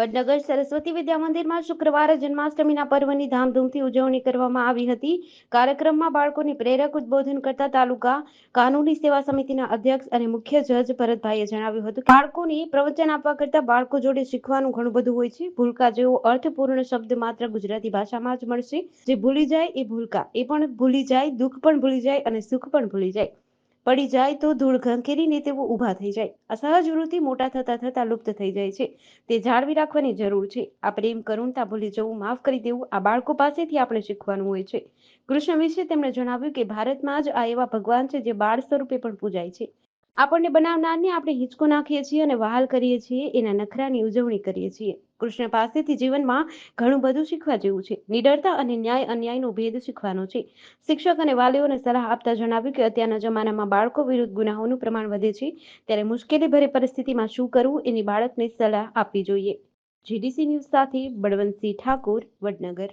વડનગર સરસ્વતી વિદ્યા મંદિરમાં શુક્રવારે જન્માષ્ટમીના પર્વની ધામધૂમથી ઉજવણી કરવામાં આવી હતી. કાર્યક્રમમાં બાળકોને પ્રેરક ઉદબોધન કરતા તાલુકા કાનૂની સેવા સમિતિના અધ્યક્ષ અને મુખ્ય જજ ભરતભાઈએ જણાવ્યું હતું બાળકોની પ્રવચન આપવા કરતા બાળકો જોડે શીખવાનું ઘણું બધું હોય છે. ભૂલકા જેવો અર્થપૂર્ણ શબ્દ માત્ર ગુજરાતી ભાષામાં જ મળશે. જે ભૂલી જાય એ ભૂલકા. એ પણ ભૂલી જાય, દુઃખ પણ ભૂલી જાય અને સુખ પણ ભૂલી જાય. પડી જાય તો ધૂળ ઘંખેરીને તેઓ ઊભા થઈ જાય. અસહજ વૃત્તિ મોટા થતા થતા લુપ્ત થઈ જાય છે. તે જાળવી રાખવાની જરૂર છે. આ પ્રેમ, કરુણતા ભૂલી જવું, માફ કરી દેવું, આ બાળકો પાસેથી આપણે શીખવાનું હોય છે. કૃષ્ણ વિશે તેમણે જણાવ્યું કે ભારતમાં જ આ એવા ભગવાન છે જે બાળ સ્વરૂપે પણ પૂજાય છે. આપણને બનાવનારને આપણે હિંચકો નાખીએ છીએ અને વહાલ કરીએ છીએ, એના નખરાની ઉજવણી કરીએ છીએ. કૃષ્ણ પાસેથી જીવનમાં ઘણું બધું શીખવા જેવું છે. નિડરતા અને ન્યાય અન્યાયનો ભેદ શીખવાનો છે. શિક્ષક અને વાલીઓને સલાહ આપતા જણાવ્યું કે અત્યારના જમાનામાં બાળકો વિરુદ્ધ ગુનાહોનું પ્રમાણ વધે છે. ત્યારે મુશ્કેલી ભરી પરિસ્થિતિમાં શું કરવું એની બાળકને સલાહ આપવી જોઈએ. જીડીસી ન્યૂઝ સાથે બળવંતસિંહ ઠાકોર, વડનગર.